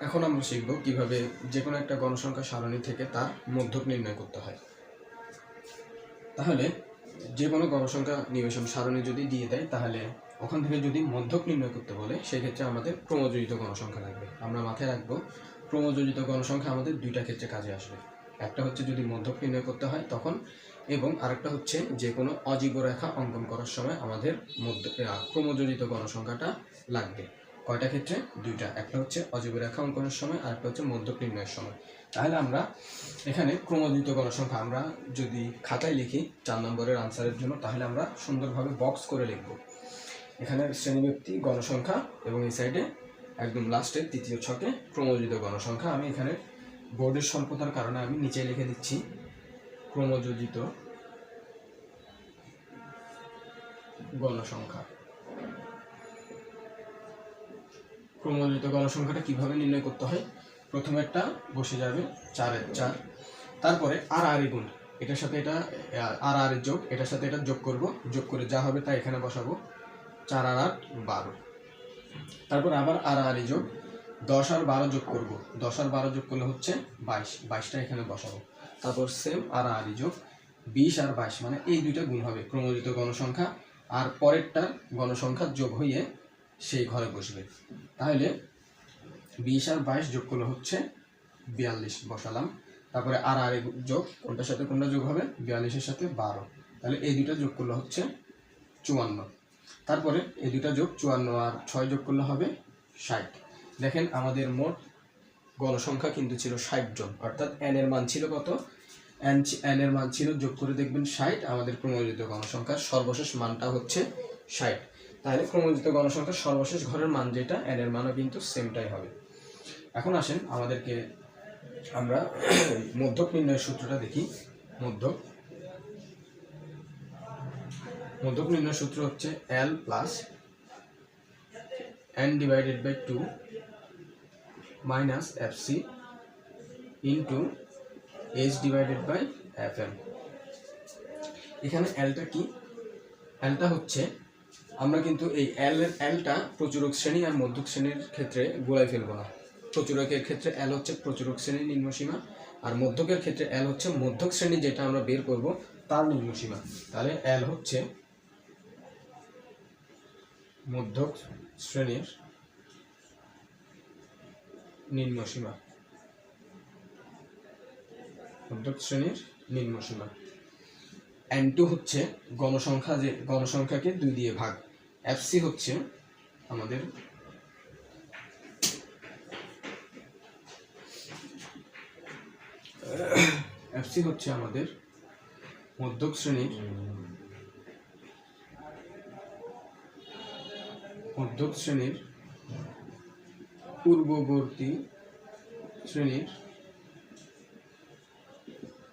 এখন আমরা শিখব কীভাবে যে কোনো একটা গণসংখ্যা সারণী থেকে তার মধ্যক নির্ণয় করতে হয়। তাহলে যে কোনো গণসংখ্যা নিবেশন সারণী যদি দিয়ে দেয় তাহলে ওখান থেকে যদি মধ্যক নির্ণয় করতে বলে সেক্ষেত্রে আমাদের ক্রমযোজিত গণসংখ্যা লাগবে। আমরা মাথায় রাখব ক্রমযোজিত গণসংখ্যা আমাদের দুইটা ক্ষেত্রে কাজে আসবে। একটা হচ্ছে যদি মধ্যক নির্ণয় করতে হয় তখন এবং আরেকটা হচ্ছে যে কোনো অজীব রেখা অঙ্কন করার সময় আমাদের মধ্য আহ, ক্রমযোজিত গণসংখ্যাটা লাগবে। কয়টা ক্ষেত্রে? দুইটা। একটা হচ্ছে অজীব রেখা অঙ্কনের সময়, আর একটা হচ্ছে মধ্যক নির্ণয়ের সময়। তাহলে আমরা এখানে ক্রমযোজিত গণসংখ্যা, আমরা যদি খাতায় লিখি চার নম্বরের আনসারের জন্য, তাহলে আমরা সুন্দরভাবে বক্স করে লিখব। এখানে শ্রেণীব্যক্তি, গণসংখ্যা, এবং এই সাইডে একদম লাস্টে তৃতীয় ছকে ক্রমযোজিত গণসংখ্যা। আমি এখানে বোর্ডের স্বল্পতার কারণে আমি নিচে লিখে দিচ্ছি ক্রমযোজিত গণসংখ্যা। ক্রমযোজিত গণসংখ্যাটা কীভাবে নির্ণয় করতে হয়? প্রথমে একটা বসে যাবে, চারের চার। তারপরে আর আর গুণ। এটার সাথে এটা আর আর যোগ। এটার সাথে এটা যোগ করব। যোগ করে যা হবে তা এখানে বসাবো। চার আর আট, বারো। তারপর আবার আর আর যোগ। দশ আর বারো যোগ করব। দশ আর বারো যোগ করলে হচ্ছে বাইশ। বাইশটা এখানে বসাবো। তারপর সেম আর আর যোগ। বিশ আর বাইশ মানে এই দুইটা গুণ হবে। ক্রমযোজিত গণসংখ্যা। আর পরেরটার গণসংখ্যা যোগ হয়ে সেই ঘরে বসবে। তাহলে বিশ আর বাইশ যোগ করলে হচ্ছে বিয়াল্লিশ বসালাম। তারপরে আর আর যোগ, কোনটার সাথে কোনটা যোগ হবে? বিয়াল্লিশের সাথে বারো। তাহলে এই দুটা যোগ করলে হচ্ছে চুয়ান্ন। তারপরে এই দুইটা যোগ চুয়ান্ন আর ছয় যোগ করলে হবে ষাট। দেখেন আমাদের মোট গণসংখ্যা কিন্তু ছিল ষাট জন, অর্থাৎ এন এর মান ছিল কত? এন এন এর মান ছিল, যোগ করে দেখবেন ষাট, আমাদের ক্রমযোজিত গণসংখ্যার সর্বশেষ মানটা হচ্ছে ষাট। তাহলে ক্রমযোজিত গণসংখ্যার সর্বশেষ ঘরের মান যেটা এন এর মানও কিন্তু সেমটাই হবে। এখন আসেন আমাদেরকে আমরা মধ্যক নির্ণয়ের সূত্রটা দেখি। মধ্যক। মধ্যক নির্ণয় সূত্র হচ্ছে L plus N divided by two minus F C into H divided by F M এখানে এলটা কি? এলটা হচ্ছে আমরা কিন্তু এই এল এলটা প্রচুরক শ্রেণি আর মধ্যক শ্রেণির ক্ষেত্রে গোলাই ফেলব না। প্রচুরকের ক্ষেত্রে এল হচ্ছে প্রচুরক শ্রেণির নিম্নসীমা আর মধ্যকের ক্ষেত্রে এল হচ্ছে মধ্যক শ্রেণি যেটা আমরা বের করব তার নিম্নসীমা তাহলে এল হচ্ছে মধ্যক শ্রেণির নিম্নসীমা মধ্যক শ্রেণির নিম্নসীমা এন হচ্ছে গণসংখ্যা যে, গণসংখ্যাকে দুই দিয়ে ভাগ। এফসি হচ্ছে আমাদের এফসি হচ্ছে আমাদের মধ্যক শ্রেণির মধ্যক শ্রেণির পূর্ববর্তী শ্রেণির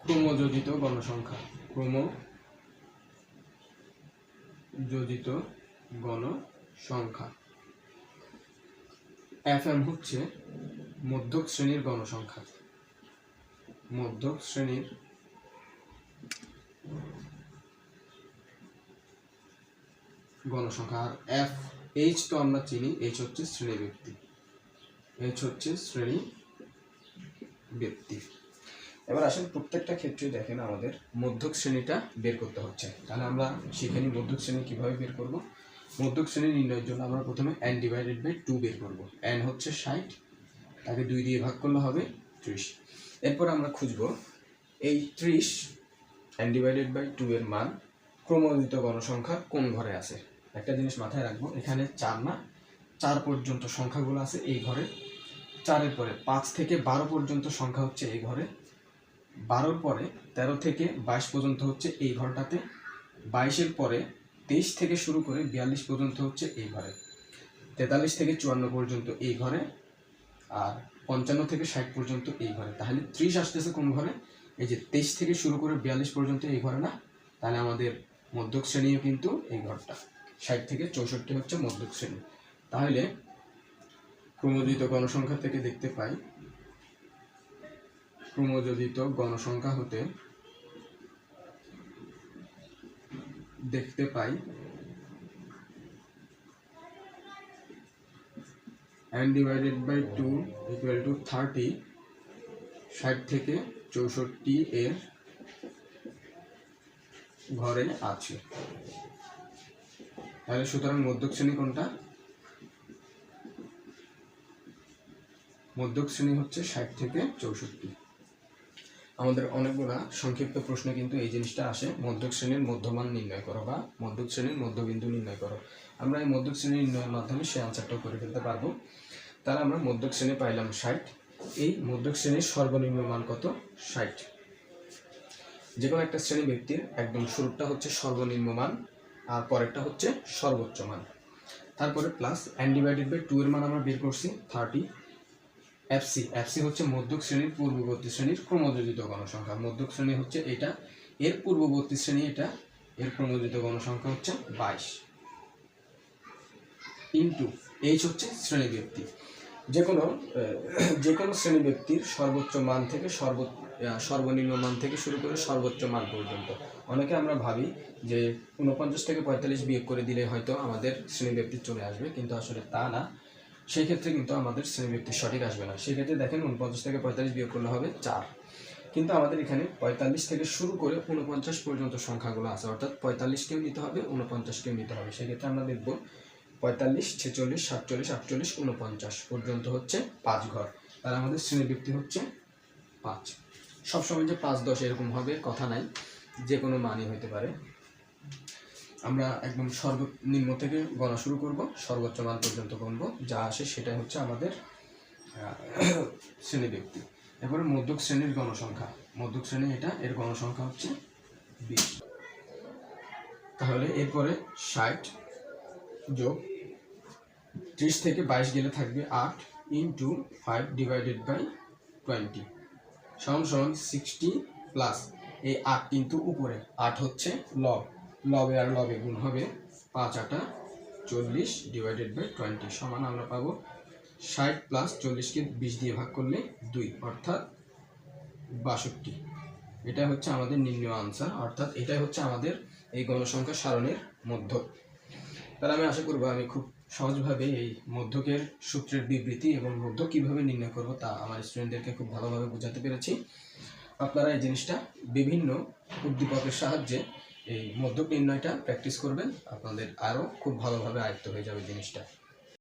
ক্রমযোজিত গণসংখ্যা। ক্রম যোজিত গণসংখ্যা। এফ এম হচ্ছে মধ্যক শ্রেণির গণসংখ্যা। মধ্যক শ্রেণির গণসংখ্যা। আর এফ এইচ তো আমরা চিনি এইচ হচ্ছে শ্রেণি ব্যক্তি। এইচ হচ্ছে শ্রেণি ব্যক্তি। এবার আসেন প্রত্যেকটা ক্ষেত্রে দেখেন আমাদের মধ্যক শ্রেণীটা বের করতে হচ্ছে। তাহলে আমরা শিখে নিই মধ্যক শ্রেণি কীভাবে বের করব। মধ্যক শ্রেণি নির্ণয়ের জন্য আমরা প্রথমে এন ডিভাইডেড বাই টু বের করব। এন হচ্ছে ষাট, তাকে দুই দিয়ে ভাগ করলে হবে ত্রিশ। এরপর আমরা খুঁজব এই ত্রিশ এন ডিভাইডেড বাই টু এর মান ক্রমোদিত গণসংখ্যা কোন ঘরে আছে। একটা জিনিস মাথায় রাখব, এখানে চার না, চার পর্যন্ত সংখ্যাগুলো আছে এই ঘরে। চারের পরে পাঁচ থেকে বারো পর্যন্ত সংখ্যা হচ্ছে এই ঘরে। বারোর পরে তেরো থেকে বাইশ পর্যন্ত হচ্ছে এই ঘরটাতে। বাইশের পরে তেইশ থেকে শুরু করে বিয়াল্লিশ পর্যন্ত হচ্ছে এই ঘরে। তেতাল্লিশ থেকে চুয়ান্ন পর্যন্ত এই ঘরে আর পঞ্চান্ন থেকে ষাট পর্যন্ত এই ঘরে। তাহলে ত্রিশ আসতেছে কোন ঘরে? এই যে তেইশ থেকে শুরু করে বিয়াল্লিশ পর্যন্ত এই ঘরে না? তাহলে আমাদের মধ্যক শ্রেণীও কিন্তু এই ঘরটা। ষাট থেকে চৌষট্টি হচ্ছে মধ্যক শ্রেণি। তাহলে ক্রমযোজিত গণসংখ্যা থেকে দেখতে পাই ক্রমযোজিত গণসংখ্যা হতে দেখতে পাই। N divided by two equal to thirty ষাট থেকে চৌষট্টি এর ঘরে আছে। তাহলে সুতরাং মধ্যক শ্রেণি কোনটা? মধ্যক শ্রেণি হচ্ছে ষাট থেকে চৌষট্টি। আমাদের অনেকগুলা সংক্ষিপ্ত প্রশ্ন কিন্তু এই জিনিসটা আসে। মধ্যক শ্রেণির মধ্যমান নির্ণয় করো বা মধ্যক শ্রেণির মধ্যবিন্দু নির্ণয় করো। আমরা এই মধ্যক শ্রেণি নির্ণয়ের মাধ্যমে সে আনসারটাও করে ফেলতে পারব। তাহলে আমরা মধ্যক শ্রেণি পাইলাম ষাট। এই মধ্যক শ্রেণির সর্বনিম্ন মান কত? ষাট। যে কোনো একটা শ্রেণি ব্যক্তির একদম শুরুটা হচ্ছে সর্বনিম্ন মান, আর পরেরটা হচ্ছে সর্বোচ্চ মান। তারপরে প্লাস ডিভাইডেড বাই টু এর মান আমরা বের করছি থার্টি এফসি এফসি হচ্ছে মধ্যক শ্রেণির পূর্ববর্তী শ্রেণির ক্রমযোজিত গণসংখ্যা। মধ্যক শ্রেণি হচ্ছে এটা, এর পূর্ববর্তী শ্রেণি এটা, এর ক্রমযোজিত গণসংখ্যা হচ্ছে বাইশ। ইন্টু এইচ হচ্ছে শ্রেণি ব্যক্তি যে কোনো যে কোনো শ্রেণি ব্যক্তির সর্বোচ্চ মান থেকে সর্ব সর্বনিম্ন মান থেকে শুরু করে সর্বোচ্চ মান পর্যন্ত। অনেকে আমরা ভাবি যে উনপঞ্চাশ থেকে পঁয়তাল্লিশ বিয়োগ করে দিলে হয়তো আমাদের শ্রেণি ব্যক্তি চলে আসবে, কিন্তু আসলে তা না। সেই ক্ষেত্রে কিন্তু আমাদের শ্রেণি ব্যক্তি সঠিক আসবে না। সেক্ষেত্রে দেখেন উনপঞ্চাশ থেকে পঁয়তাল্লিশ বিয়োগ করলে হবে চার। কিন্তু আমাদের এখানে পঁয়তাল্লিশ থেকে শুরু করে উনপঞ্চাশ পর্যন্ত সংখ্যাগুলো আছে। অর্থাৎ পঁয়তাল্লিশকেও নিতে হবে, উনপঞ্চাশকেও নিতে হবে। সেক্ষেত্রে আমরা দেখব পঁয়তাল্লিশ, ছেচল্লিশ, সাতচল্লিশ, আটচল্লিশ, উনপঞ্চাশ পর্যন্ত হচ্ছে পাঁচ ঘর। তাহলে আমাদের শ্রেণি ব্যক্তি হচ্ছে পাঁচ। সবসময় যে পাঁচ দশ এরকম হবে, কথা নাই। যে কোনো মানই হতে পারে। আমরা একদম সর্বনিম্ন থেকে গণা শুরু করব, সর্বোচ্চ মান পর্যন্ত গণব যা আসে সেটাই হচ্ছে আমাদের শ্রেণি ব্যক্তি এরপরে মধ্যক শ্রেণির গণসংখ্যা। মধ্যক শ্রেণি এটা, এর গণসংখ্যা হচ্ছে বিশ। তাহলে এরপরে ষাট যোগ ত্রিশ থেকে বাইশ গেলে থাকবে আট into five divided by twenty. সমান সমান সিক্সটি প্লাস এই আট কিন্তু উপরে। আট হচ্ছে লব। লবে আর লবে গুণ হবে পাঁচ আটা চল্লিশ ডিভাইডেড বাই টোয়েন্টি সমান আমরা পাবো ষাট প্লাস চল্লিশকে বিশ দিয়ে ভাগ করলে দুই, অর্থাৎ বাষট্টি। এটা হচ্ছে আমাদের নিম্ন আনসার অর্থাৎ এটাই হচ্ছে আমাদের এই গণসংখ্যা সারণের মধ্য। তাহলে আমি আশা করব আমি খুব সহজভাবে এই মধ্যকের সূত্রের বিবৃতি এবং মধ্য কীভাবে নির্ণয় করব তা আমার স্টুডেন্টদেরকে খুব ভালোভাবে বোঝাতে পেরেছি। আপনারা এই জিনিসটা বিভিন্ন উদ্দীপকের সাহায্যে এই মধ্যক নির্ণয়টা প্র্যাকটিস করবেন আপনাদের আরও খুব ভালোভাবে আয়ত্ত হয়ে যাবে জিনিসটা।